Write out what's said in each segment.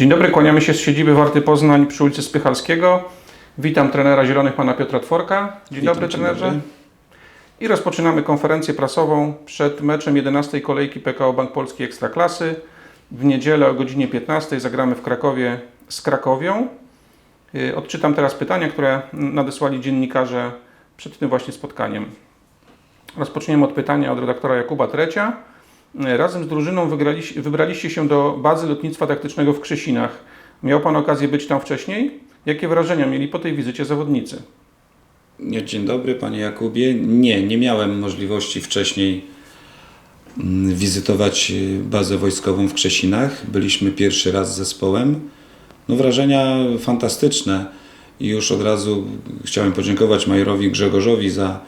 Dzień dobry, kłaniamy się z siedziby Warty Poznań przy ulicy Spychalskiego. Witam trenera Zielonych, pana Piotra Tworka. Dzień Witam, dobry trenerze. dobry. I rozpoczynamy konferencję prasową przed meczem 11 kolejki PKO Bank Polski Ekstraklasy. W niedzielę o godzinie 15 zagramy w Krakowie z Krakowią. Yy, Odczytam teraz pytania, które nadesłali dziennikarze przed tym właśnie spotkaniem. Rozpoczniemy od pytania od redaktora Jakuba Trecia. Razem z drużyną wygraliście, wybraliście się do bazy lotnictwa taktycznego w Krzesinach. Miał Pan okazję być tam wcześniej? Jakie wrażenia mieli po tej wizycie zawodnicy? Dzień dobry Panie Jakubie. Nie, nie miałem możliwości wcześniej mm, wizytować y, bazę wojskową w Krzesinach. Byliśmy pierwszy raz z zespołem. No wrażenia fantastyczne i już od razu chciałem podziękować majorowi Grzegorzowi za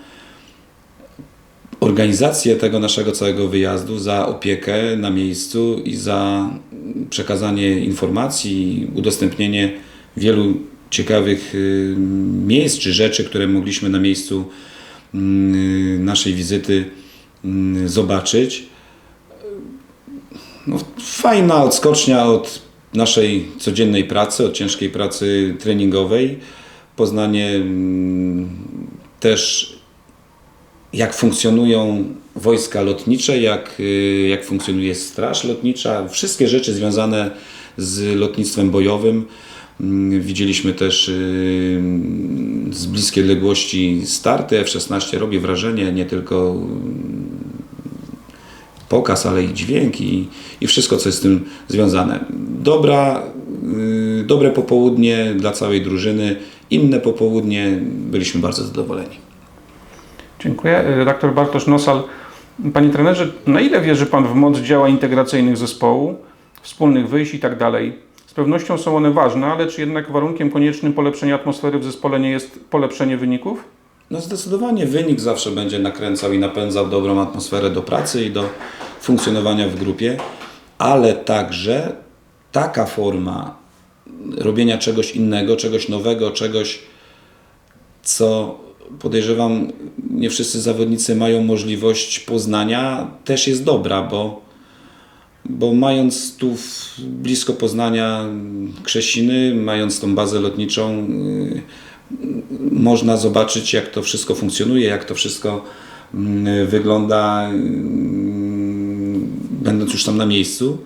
organizację tego naszego całego wyjazdu, za opiekę na miejscu i za przekazanie informacji, udostępnienie wielu ciekawych y, miejsc czy rzeczy, które mogliśmy na miejscu y, naszej wizyty y, zobaczyć. No, fajna odskocznia od naszej codziennej pracy, od ciężkiej pracy treningowej. Poznanie mm, też jak funkcjonują wojska lotnicze, jak, y, jak funkcjonuje straż lotnicza, wszystkie rzeczy związane z lotnictwem bojowym. Mm, Widzieliśmy też y, z bliskiej odległości starty F-16. Robi wrażenie nie tylko mm, pokaz, ale i dźwięk i, i wszystko, co jest z tym związane. Dobra, y, dobre popołudnie dla całej drużyny, inne popołudnie, byliśmy bardzo zadowoleni. Dziękuję. Redaktor Bartosz Nosal. Panie trenerze, na ile wierzy Pan w moc działań integracyjnych zespołu, wspólnych wyjść i tak dalej? Z pewnością są one ważne, ale czy jednak warunkiem koniecznym polepszenia atmosfery w zespole nie jest polepszenie wyników? No zdecydowanie wynik zawsze będzie nakręcał i napędzał dobrą atmosferę do pracy i do funkcjonowania w grupie, ale także taka forma robienia czegoś innego, czegoś nowego, czegoś, co podejrzewam nie wszyscy zawodnicy mają możliwość poznania, też jest dobra, bo, bo mając tu blisko Poznania Krzesiny, mając tą bazę lotniczą, yy, można zobaczyć, jak to wszystko funkcjonuje, jak to wszystko mm, wygląda, mm, będąc już tam na miejscu.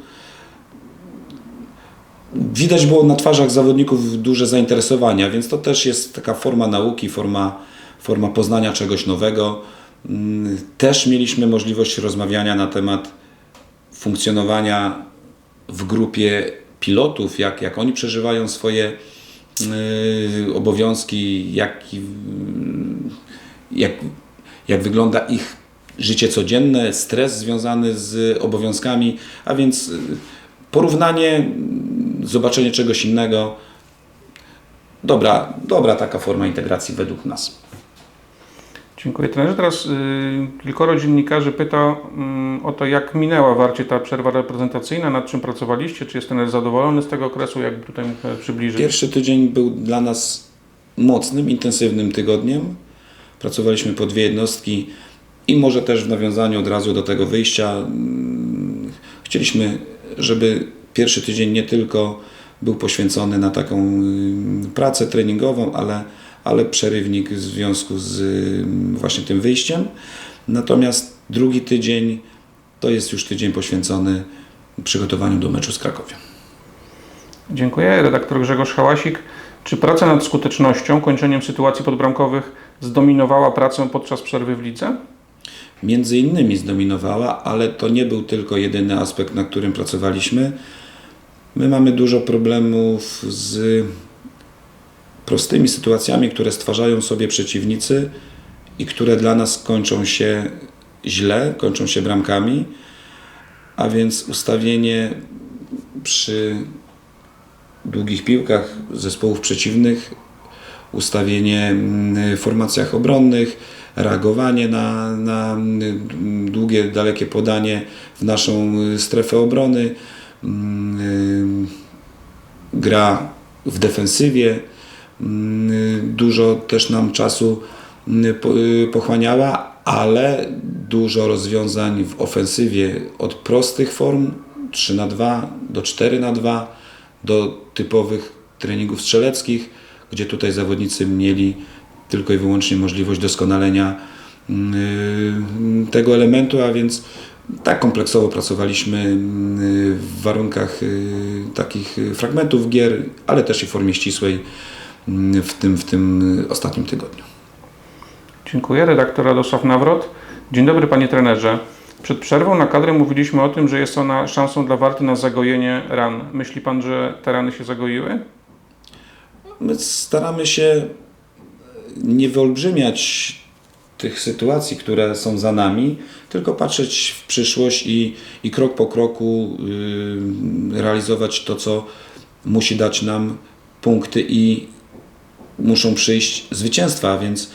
Widać było na twarzach zawodników duże zainteresowania, więc to też jest taka forma nauki, forma, forma poznania czegoś nowego. Mm, Też mieliśmy możliwość rozmawiania na temat funkcjonowania w grupie pilotów, jak, jak oni przeżywają swoje yy, obowiązki, jak, jak, jak wygląda ich życie codzienne, stres związany z obowiązkami, a więc yy, porównanie, zobaczenie czegoś innego. Dobra, dobra taka forma integracji według nas. Dziękuję trenerze. Teraz y, kilkoro dziennikarzy pyta y, o to, jak minęła Warcie ta przerwa reprezentacyjna, nad czym pracowaliście, czy jest trener zadowolony z tego okresu, jak tutaj przybliżyć? Pierwszy tydzień był dla nas mocnym, intensywnym tygodniem. Pracowaliśmy po dwie jednostki i może też w nawiązaniu od razu do tego wyjścia mm, chcieliśmy, żeby pierwszy tydzień nie tylko był poświęcony na taką mm, pracę treningową, ale, ale przerywnik w związku z mm, właśnie tym wyjściem. Natomiast drugi tydzień to jest już tydzień poświęcony przygotowaniu do meczu z Krakowią. Dziękuję. Redaktor Grzegorz Hałasik. Czy praca nad skutecznością, kończeniem sytuacji podbramkowych zdominowała pracę podczas przerwy w lidze? między innymi zdominowała, ale to nie był tylko jedyny aspekt, na którym pracowaliśmy. My mamy dużo problemów z prostymi sytuacjami, które stwarzają sobie przeciwnicy i które dla nas kończą się źle, kończą się bramkami, a więc ustawienie przy długich piłkach zespołów przeciwnych, ustawienie mm, w formacjach obronnych, reagowanie na, na mm, długie, dalekie podanie w naszą y, strefę obrony, mm, y, gra w defensywie. Mm, y, Dużo też nam czasu y, po- y, pochłaniała, ale dużo rozwiązań w ofensywie od prostych form 3 na 2 do 4 na 2 do typowych treningów strzeleckich, gdzie tutaj zawodnicy mieli tylko i wyłącznie możliwość doskonalenia yy, tego elementu, a więc tak kompleksowo pracowaliśmy w warunkach yy, takich fragmentów gier, ale też i w formie ścisłej w tym, w tym ostatnim tygodniu. Dziękuję. Redaktor Radosław Nawrot. Dzień dobry panie trenerze. Przed przerwą na kadrę mówiliśmy o tym, że jest ona szansą dla Warty na zagojenie ran. Myśli pan, że te rany się zagoiły? My staramy się nie wyolbrzymiać tych sytuacji, które są za nami, tylko patrzeć w przyszłość i, i krok po kroku yy, realizować to, co musi dać nam punkty i muszą przyjść zwycięstwa, więc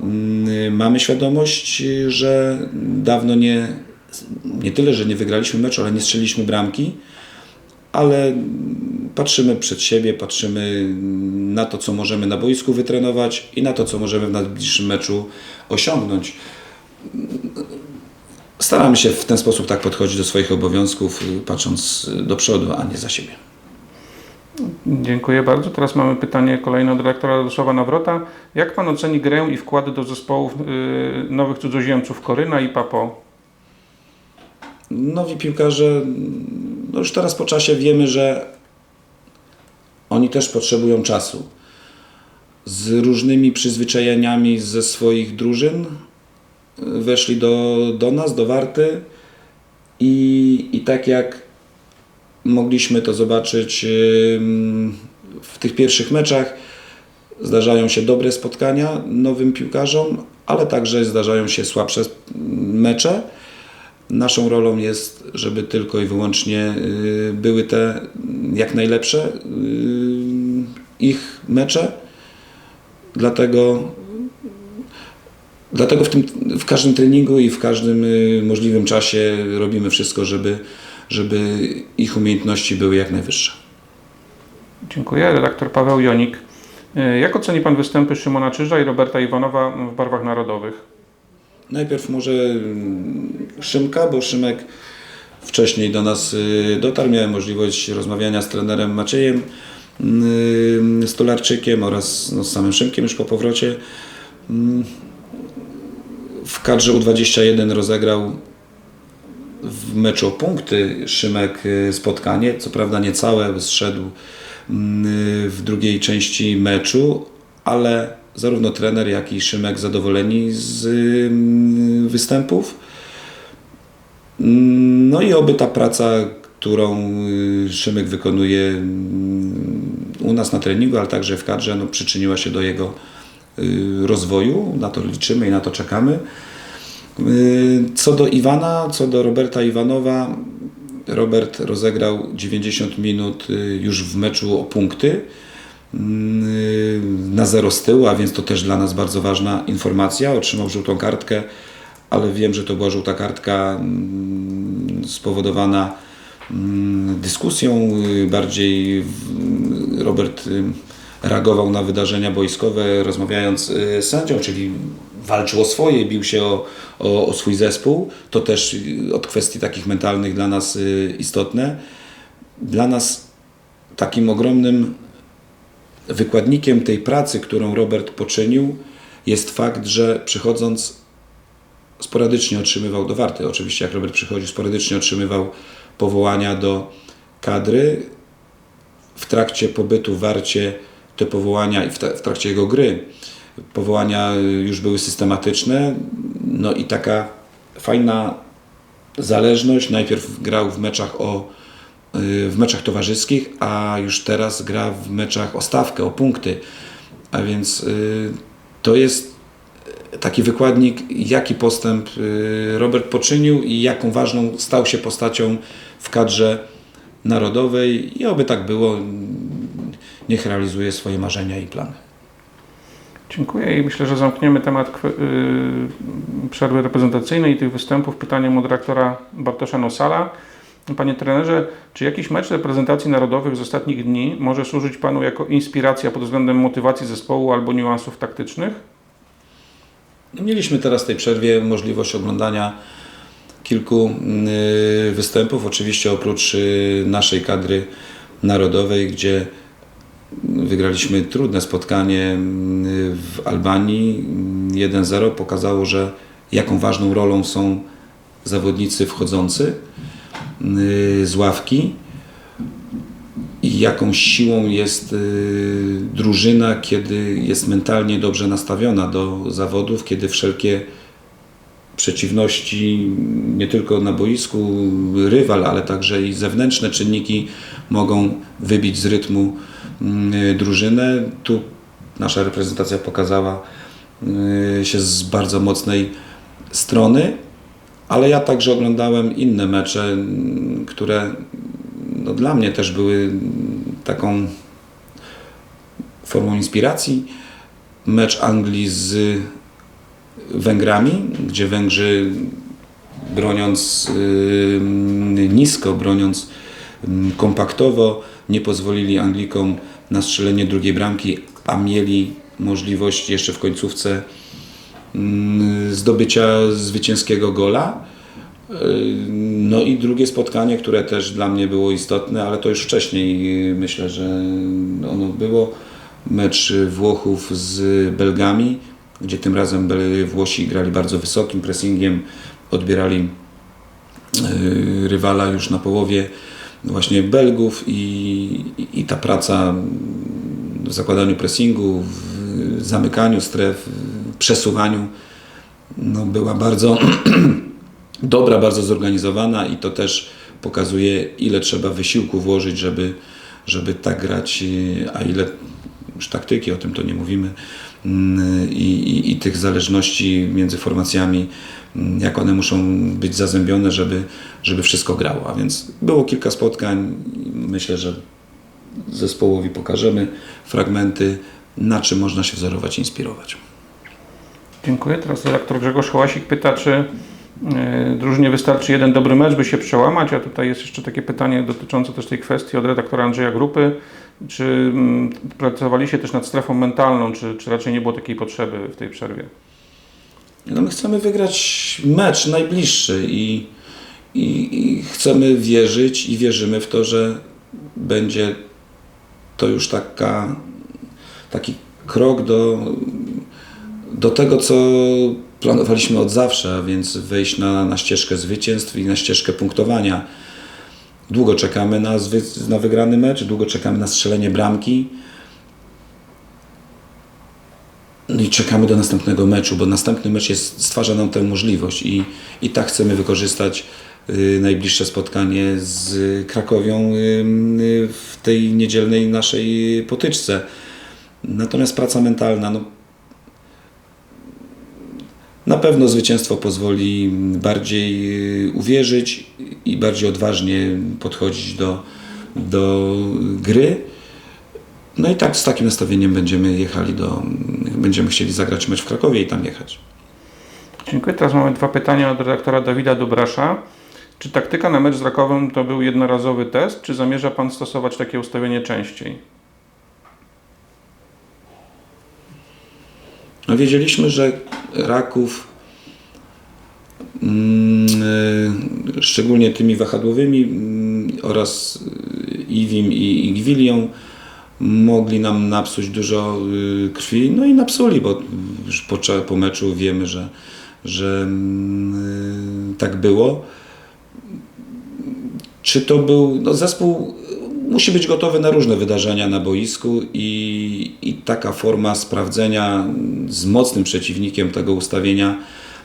yy, mamy świadomość, że dawno nie, nie tyle, że nie wygraliśmy meczu, ale nie strzeliliśmy bramki, ale patrzymy przed siebie, patrzymy na to, co możemy na boisku wytrenować i na to, co możemy w najbliższym meczu osiągnąć. Staramy się w ten sposób tak podchodzić do swoich obowiązków, patrząc do przodu, a nie za siebie. Dziękuję bardzo. Teraz mamy pytanie kolejne od redaktora Radosława Nawrota. Jak pan oceni grę i wkłady do zespołów yy, nowych cudzoziemców Koryna i Papo? Nowi piłkarze, no już teraz po czasie wiemy, że oni też potrzebują czasu. Z różnymi przyzwyczajeniami ze swoich drużyn weszli do, do nas, do Warty i, i tak jak mogliśmy to zobaczyć ym, w tych pierwszych meczach, zdarzają się dobre spotkania nowym piłkarzom, ale także zdarzają się słabsze mecze. Naszą rolą jest, żeby tylko i wyłącznie y, były te jak najlepsze y, ich mecze. Dlatego, dlatego w, tym, w każdym treningu i w każdym y, możliwym czasie robimy wszystko, żeby, żeby ich umiejętności były jak najwyższe. Dziękuję. Redaktor Paweł Jonik. Yy, Jak oceni pan występy Szymona Czyża i Roberta Iwanowa w barwach narodowych? Najpierw może mm, Szymka, bo Szymek wcześniej do nas y, dotarł. Miałem możliwość rozmawiania z trenerem Maciejem y, Stolarczykiem oraz no, z samym Szymkiem już po powrocie. Mm, W kadrze U21 rozegrał w meczu punkty Szymek y, spotkanie, co prawda nie całe, zszedł mm, w drugiej części meczu, ale zarówno trener, jak i Szymek zadowoleni z mm, występów. No i oby ta praca, którą y, Szymek wykonuje mm, u nas na treningu, ale także w kadrze, no, przyczyniła się do jego y, rozwoju. Na to liczymy i na to czekamy. Y, Co do Iwana, co do Roberta Iwanowa, Robert rozegrał 90 minut y, już w meczu o punkty mm, na zero z tyłu, a więc to też dla nas bardzo ważna informacja. Otrzymał żółtą kartkę, ale wiem, że to była żółta kartka mm, spowodowana mm, dyskusją. y, Bardziej Robert y, reagował na wydarzenia boiskowe, rozmawiając y, z sędzią, czyli walczył o swoje, bił się o, o, o swój zespół. To też y, od kwestii takich mentalnych dla nas y, istotne. Dla nas takim ogromnym wykładnikiem tej pracy, którą Robert poczynił, jest fakt, że przychodząc sporadycznie otrzymywał do warty. Oczywiście, jak Robert przychodził, sporadycznie otrzymywał powołania do kadry. W trakcie pobytu w warcie te powołania i w, w trakcie jego gry powołania y, już były systematyczne. No i taka fajna zależność. Najpierw grał w meczach o y, w meczach towarzyskich, a już teraz gra w meczach o stawkę, o punkty. A więc y, to jest taki wykładnik, jaki postęp Robert poczynił i jaką ważną stał się postacią w kadrze narodowej i oby tak było. Niech realizuje swoje marzenia i plany. Dziękuję i myślę, że zamkniemy temat yy, przerwy reprezentacyjnej i tych występów pytaniem od redaktora Bartosza Nosala. Panie trenerze, czy jakiś mecz reprezentacji narodowych z ostatnich dni może służyć Panu jako inspiracja pod względem motywacji zespołu albo niuansów taktycznych? Mieliśmy teraz w tej przerwie możliwość oglądania kilku y, występów. Oczywiście oprócz y, naszej kadry Narodowej, gdzie wygraliśmy trudne spotkanie mm, w Albanii. 1-0 pokazało, że jaką ważną rolą są zawodnicy wchodzący y, z ławki i jaką siłą jest y, drużyna, kiedy jest mentalnie dobrze nastawiona do zawodów, kiedy wszelkie przeciwności nie tylko na boisku, rywal, ale także i zewnętrzne czynniki mogą wybić z rytmu mm, drużynę. Tu nasza reprezentacja pokazała y, się z bardzo mocnej strony, ale ja także oglądałem inne mecze, mm, które no, dla mnie też były taką formą inspiracji. Mecz Anglii z Węgrami, gdzie Węgrzy broniąc y, nisko, broniąc y, kompaktowo, nie pozwolili Anglikom na strzelenie drugiej bramki, a mieli możliwość jeszcze w końcówce y, zdobycia zwycięskiego gola. Y, No i drugie spotkanie, które też dla mnie było istotne, ale to już wcześniej y, myślę, że ono było. Mecz Włochów z Belgami, gdzie tym razem Włosi grali bardzo wysokim pressingiem, odbierali y, rywala już na połowie właśnie Belgów i, i- ta praca w zakładaniu pressingu, w zamykaniu stref, w przesuwaniu no, była bardzo dobra, bardzo zorganizowana i to też pokazuje, ile trzeba wysiłku włożyć, żeby, żeby tak grać, a ile już taktyki, o tym to nie mówimy, i, i, i tych zależności między formacjami, mm, jak one muszą być zazębione, żeby, żeby wszystko grało. A więc było kilka spotkań, myślę, że zespołowi pokażemy fragmenty, na czym można się wzorować, inspirować. Dziękuję. Teraz redaktor Grzegorz Hołasik pyta, czy y, drużynie wystarczy jeden dobry mecz, by się przełamać, a tutaj jest jeszcze takie pytanie dotyczące też tej kwestii od redaktora Andrzeja Grupy. Czy mm, pracowaliście też nad strefą mentalną, czy, czy raczej nie było takiej potrzeby w tej przerwie? No my chcemy wygrać mecz najbliższy i, i, i chcemy wierzyć i wierzymy w to, że będzie to już taka, taki krok do, do tego, co planowaliśmy od zawsze, a więc wejść na, na ścieżkę zwycięstw i na ścieżkę punktowania. Długo czekamy na, na wygrany mecz, długo czekamy na strzelenie bramki. No i czekamy do następnego meczu, bo następny mecz jest, stwarza nam tę możliwość i, i tak chcemy wykorzystać y, najbliższe spotkanie z Krakowią y, y, w tej niedzielnej naszej potyczce. Natomiast praca mentalna, no, na pewno zwycięstwo pozwoli bardziej y, uwierzyć i bardziej odważnie podchodzić do, do gry. No i tak z takim nastawieniem będziemy jechali do, będziemy chcieli zagrać mecz w Krakowie i tam jechać. Dziękuję. Teraz mamy dwa pytania od redaktora Dawida Dubrasza. Czy taktyka na mecz z Rakowem to był jednorazowy test, czy zamierza Pan stosować takie ustawienie częściej? No wiedzieliśmy, że Raków mm, y, szczególnie tymi wahadłowymi mm, oraz Iwim i, Gwilią mogli nam napsuć dużo y, krwi, no i napsuli, bo już po, po meczu wiemy, że, że mm, y, tak było. Czy to był no zespół musi być gotowy na różne wydarzenia na boisku i, i taka forma sprawdzenia z mocnym przeciwnikiem tego ustawienia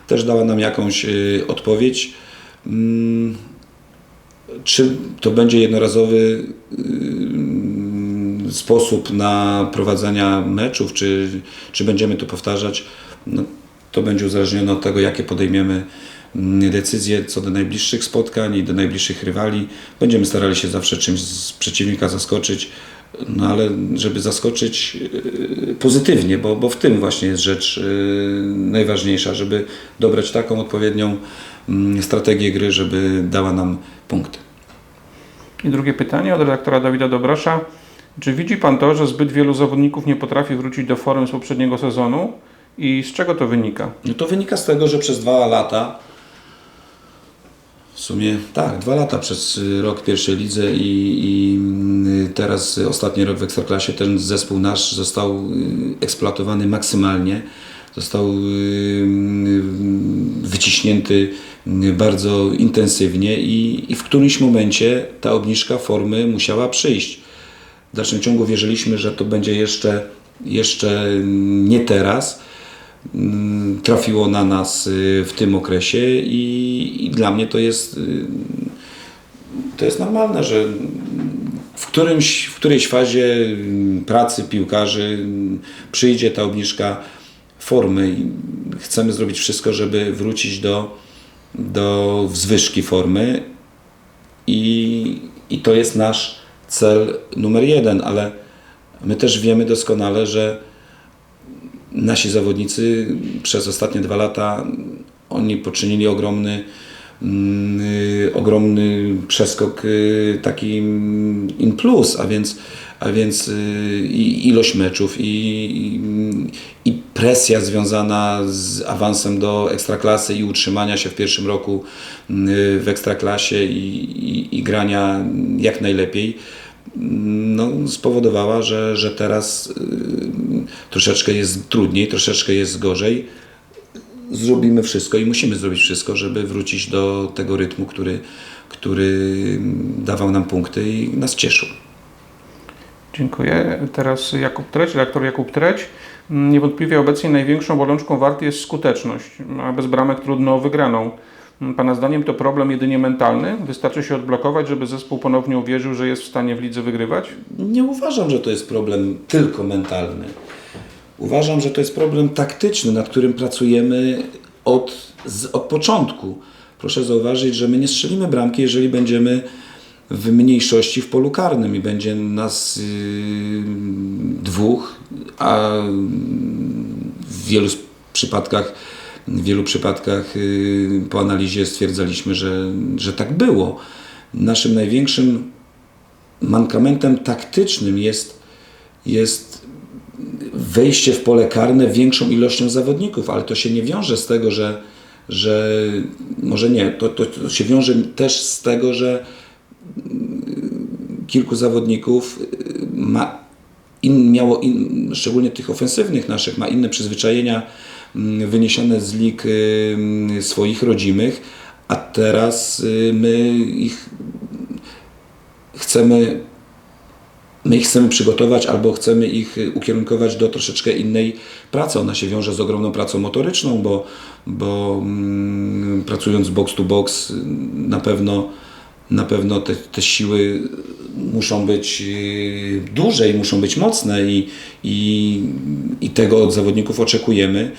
też dała nam jakąś y, odpowiedź. Mm, Czy to będzie jednorazowy y, sposób na prowadzenia meczów, czy, czy będziemy to powtarzać, no, to będzie uzależnione od tego, jakie podejmiemy mm, decyzje co do najbliższych spotkań i do najbliższych rywali. Będziemy starali się zawsze czymś z przeciwnika zaskoczyć, no ale żeby zaskoczyć yy, pozytywnie, bo, bo w tym właśnie jest rzecz yy, najważniejsza, żeby dobrać taką odpowiednią mm, strategię gry, żeby dała nam punkty. I drugie pytanie od redaktora Dawida Dobrasza. Czy widzi Pan to, że zbyt wielu zawodników nie potrafi wrócić do formy z poprzedniego sezonu i z czego to wynika? No to wynika z tego, że przez dwa lata, w sumie tak, dwa lata przez y, rok pierwszej lidze i, i y, teraz ostatni rok w Ekstraklasie ten zespół nasz został y, eksploatowany maksymalnie. Został wyciśnięty bardzo intensywnie i, i w którymś momencie ta obniżka formy musiała przyjść. W dalszym ciągu wierzyliśmy, że to będzie jeszcze, jeszcze nie teraz. Mm, Trafiło na nas y, w tym okresie i, i dla mnie to jest, y, to jest normalne, że w, którymś, w którejś fazie mm, pracy piłkarzy mm, przyjdzie ta obniżka formy i chcemy zrobić wszystko, żeby wrócić do, do wzwyżki formy i, i to jest nasz cel numer jeden, ale my też wiemy doskonale, że nasi zawodnicy przez ostatnie dwa lata oni poczynili ogromny, mm, y, ogromny przeskok y, taki mm, in plus, a więc, a więc y, i ilość meczów i, i, i presja związana z awansem do ekstraklasy i utrzymania się w pierwszym roku y, w ekstraklasie i, i, i grania jak najlepiej no, spowodowała, że, że teraz y, troszeczkę jest trudniej, troszeczkę jest gorzej. Zrobimy wszystko i musimy zrobić wszystko, żeby wrócić do tego rytmu, który, który dawał nam punkty i nas cieszył. Dziękuję. Teraz Jakub Treć, lektor Jakub Treć. Niewątpliwie obecnie największą bolączką Warty jest skuteczność, a bez bramek trudno wygraną. Mm, Pana zdaniem to problem jedynie mentalny? Wystarczy się odblokować, żeby zespół ponownie uwierzył, że jest w stanie w lidze wygrywać? Nie uważam, że to jest problem tylko mentalny. Uważam, że to jest problem taktyczny, nad którym pracujemy od, z, od początku. Proszę zauważyć, że my nie strzelimy bramki, jeżeli będziemy w mniejszości w polu karnym i będzie nas yy, dwóch, a w wielu przypadkach, w wielu przypadkach yy, po analizie stwierdzaliśmy, że, że tak było. Naszym największym mankamentem taktycznym jest, jest wejście w pole karne większą ilością zawodników, ale to się nie wiąże z tego, że, że może nie, to, to, to się wiąże też z tego, że kilku zawodników y, ma in, miało, in, szczególnie tych ofensywnych naszych, ma inne przyzwyczajenia wyniesione z lig y, swoich rodzimych, a teraz y, my ich chcemy my ich chcemy przygotować albo chcemy ich ukierunkować do troszeczkę innej pracy. Ona się wiąże z ogromną pracą motoryczną, bo, bo mm, pracując box to box na pewno, na pewno te, te siły muszą być y, duże i muszą być mocne i, i, i tego od zawodników oczekujemy.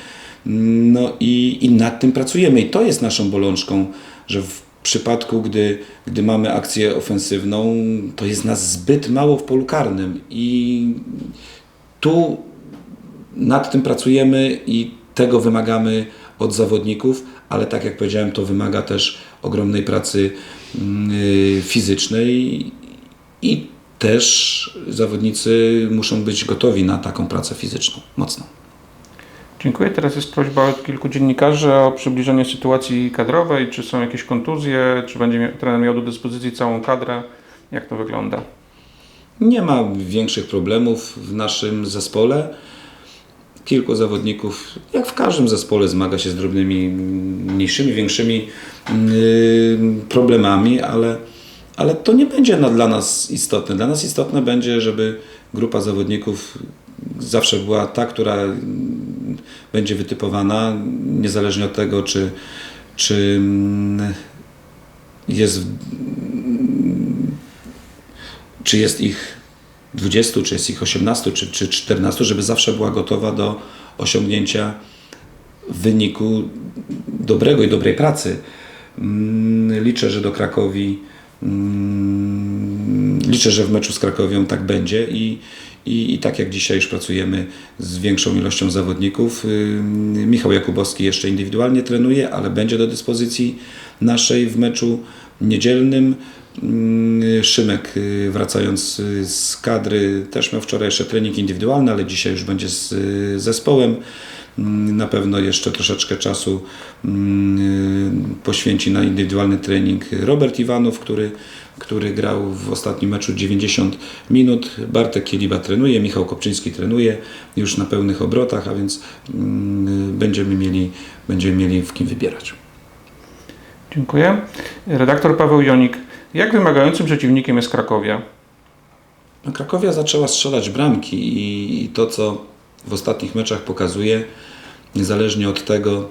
No i, i nad tym pracujemy i to jest naszą bolączką, że w przypadku, gdy, gdy mamy akcję ofensywną, to jest nas zbyt mało w polu karnym i tu nad tym pracujemy i tego wymagamy od zawodników, ale tak jak powiedziałem, to wymaga też ogromnej pracy mm, y, fizycznej i też zawodnicy muszą być gotowi na taką pracę fizyczną, mocną. Dziękuję. Teraz jest prośba od kilku dziennikarzy o przybliżenie sytuacji kadrowej. Czy są jakieś kontuzje? Czy będzie trener miał do dyspozycji całą kadrę? Jak to wygląda? Nie ma większych problemów w naszym zespole. Kilku zawodników, jak w każdym zespole, zmaga się z drobnymi, mniejszymi, większymi yy, problemami, ale, ale to nie będzie dla nas istotne. Dla nas istotne będzie, żeby grupa zawodników zawsze była ta, która będzie wytypowana, niezależnie od tego, czy, czy mm, jest czy jest ich 20, czy jest ich 18, czy, czy 14, żeby zawsze była gotowa do osiągnięcia wyniku dobrego i dobrej pracy. Mm, Liczę, że do Krakowi, mm, liczę, że w meczu z Krakowią tak będzie i, i, i tak jak dzisiaj już pracujemy z większą ilością zawodników. Michał Jakubowski jeszcze indywidualnie trenuje, ale będzie do dyspozycji naszej w meczu niedzielnym. Szymek y, wracając y, z kadry też miał wczoraj jeszcze trening indywidualny, ale dzisiaj już będzie z y, zespołem. Mm, Na pewno jeszcze troszeczkę czasu mm, poświęci na indywidualny trening Robert Iwanów, który, który grał w ostatnim meczu 90 minut. Bartek Kieliba trenuje, Michał Kopczyński trenuje już na pełnych obrotach, a więc mm, będziemy mieli, będziemy mieli w kim wybierać. Dziękuję. Redaktor Paweł Jonik. Jak wymagającym przeciwnikiem jest Krakowia? Krakowia zaczęła strzelać bramki i, i to, co w ostatnich meczach pokazuje, niezależnie od tego,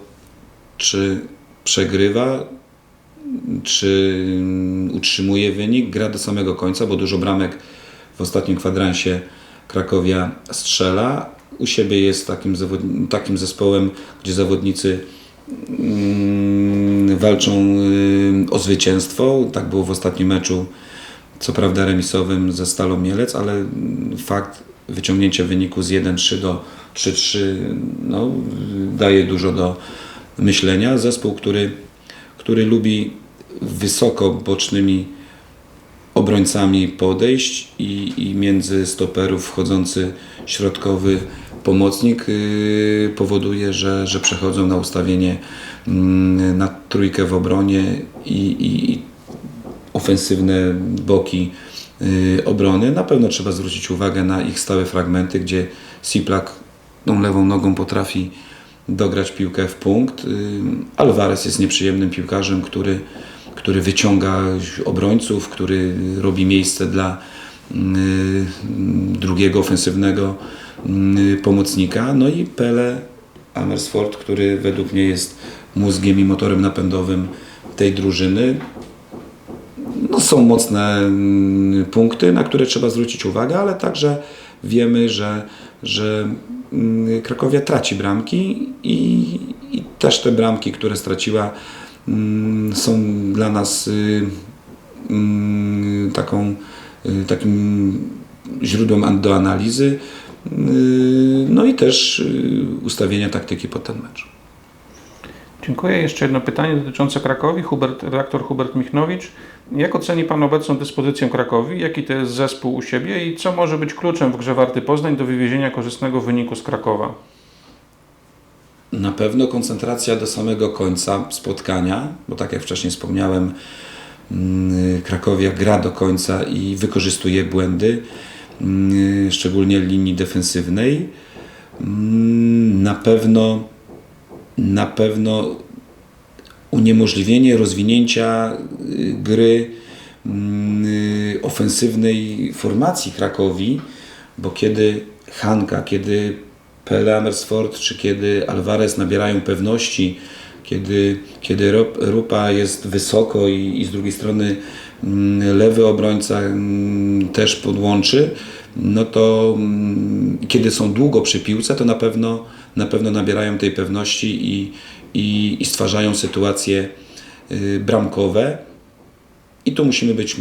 czy przegrywa, czy mm, utrzymuje wynik, gra do samego końca, bo dużo bramek w ostatnim kwadransie Krakowia strzela. U siebie jest takim, takim zespołem, gdzie zawodnicy mm, walczą y, o zwycięstwo. Tak było w ostatnim meczu co prawda remisowym ze Stalą Mielec, ale mm, fakt wyciągnięcia wyniku z 1-3 do 3-3 no, daje dużo do myślenia. Zespół, który, który lubi wysoko bocznymi obrońcami podejść i, i między stoperów wchodzący środkowy pomocnik yy, powoduje, że, że przechodzą na ustawienie mm, na trójkę w obronie i, i, i ofensywne boki y, obrony. Na pewno trzeba zwrócić uwagę na ich stałe fragmenty, gdzie Siplak tą lewą nogą potrafi dograć piłkę w punkt. Alvarez jest nieprzyjemnym piłkarzem, który, który wyciąga obrońców, który robi miejsce dla drugiego ofensywnego pomocnika. No i Pele Amersfoort, który według mnie jest mózgiem i motorem napędowym tej drużyny no, są mocne punkty, na które trzeba zwrócić uwagę, ale także wiemy, że, że Krakowia traci bramki i, i też te bramki, które straciła, mm, są dla nas y, mm, taką, y, takim źródłem do analizy, y, no i też y, ustawienia taktyki pod ten mecz. Dziękuję. Jeszcze jedno pytanie dotyczące Krakowi. Hubert, redaktor Hubert Michnowicz. Jak oceni Pan obecną dyspozycję Krakowi? Jaki to jest zespół u siebie i co może być kluczem w grze Warty Poznań do wywiezienia korzystnego wyniku z Krakowa? Na pewno koncentracja do samego końca spotkania, bo tak jak wcześniej wspomniałem, mm, Krakowia gra do końca i wykorzystuje błędy, mm, szczególnie linii defensywnej. Mm, Na pewno, na pewno uniemożliwienie rozwinięcia y, gry mm, y, ofensywnej formacji Krakowi, bo kiedy Hanka, kiedy Pele Amersfoort, czy kiedy Alvarez nabierają pewności, kiedy, kiedy Rupa jest wysoko i, i z drugiej strony mm, lewy obrońca mm, też podłączy, no to kiedy są długo przy piłce, to na pewno, na pewno nabierają tej pewności i, i, i stwarzają sytuacje y, bramkowe. I tu musimy być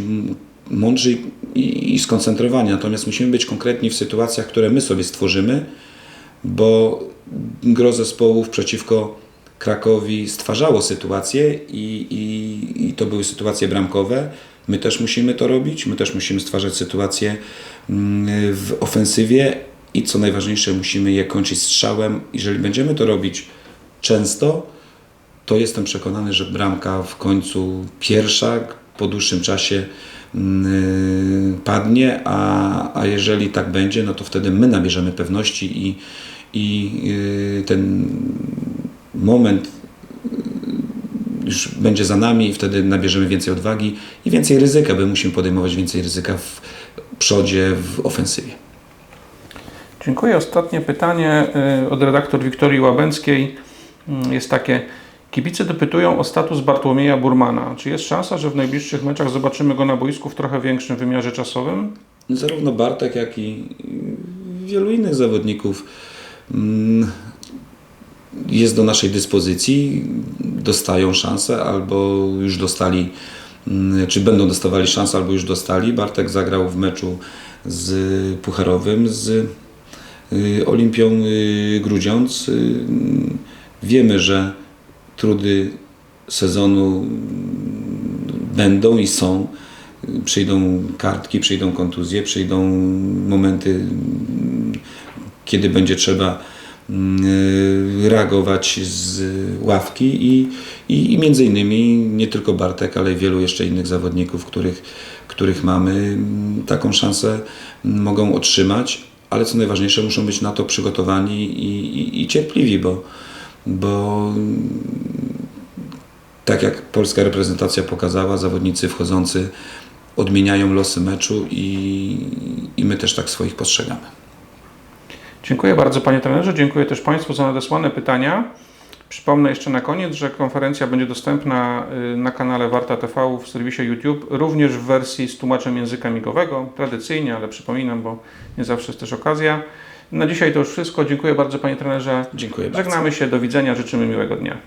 mądrzy i, i skoncentrowani. Natomiast musimy być konkretni w sytuacjach, które my sobie stworzymy, bo gro zespołów przeciwko Krakowi stwarzało sytuacje i, i, i to były sytuacje bramkowe. My też musimy to robić, my też musimy stwarzać sytuacje mm, w ofensywie i co najważniejsze, musimy je kończyć strzałem. Jeżeli będziemy to robić często, to jestem przekonany, że bramka w końcu pierwsza po dłuższym czasie mm, padnie, a, a jeżeli tak będzie, no to wtedy my nabierzemy pewności i, i y, ten moment y, już będzie za nami i wtedy nabierzemy więcej odwagi i więcej ryzyka, bo musimy podejmować więcej ryzyka w przodzie, w ofensywie. Dziękuję. Ostatnie pytanie y, od redaktor Wiktorii Łabęckiej mm, jest takie. Kibice dopytują o status Bartłomieja Burmana. Czy jest szansa, że w najbliższych meczach zobaczymy go na boisku w trochę większym wymiarze czasowym? Zarówno Bartek, jak i wielu innych zawodników mm, jest do naszej dyspozycji, dostają szansę albo już dostali, mm, czy będą dostawali szansę, albo już dostali. Bartek zagrał w meczu z Pucharowym, z Olimpią y, Grudziądz. Y, Wiemy, że trudy sezonu mm, będą i są. Przyjdą kartki, przyjdą kontuzje, przyjdą momenty, mm, kiedy będzie trzeba mm, y, reagować z ławki i, i, i między innymi nie tylko Bartek, ale wielu jeszcze innych zawodników, których, których mamy, taką szansę mogą otrzymać, ale co najważniejsze muszą być na to przygotowani i, i, i cierpliwi, bo, bo tak jak polska reprezentacja pokazała, zawodnicy wchodzący odmieniają losy meczu i, i my też tak swoich postrzegamy. Dziękuję bardzo Panie Trenerze, dziękuję też Państwu za nadesłane pytania. Przypomnę jeszcze na koniec, że konferencja będzie dostępna y, na kanale Warta TV w serwisie YouTube, również w wersji z tłumaczem języka migowego, tradycyjnie, ale przypominam, bo nie zawsze jest też okazja. Na dzisiaj to już wszystko. Dziękuję bardzo Panie Trenerze. Dziękuję bardzo. Żegnamy się, do widzenia, życzymy miłego dnia.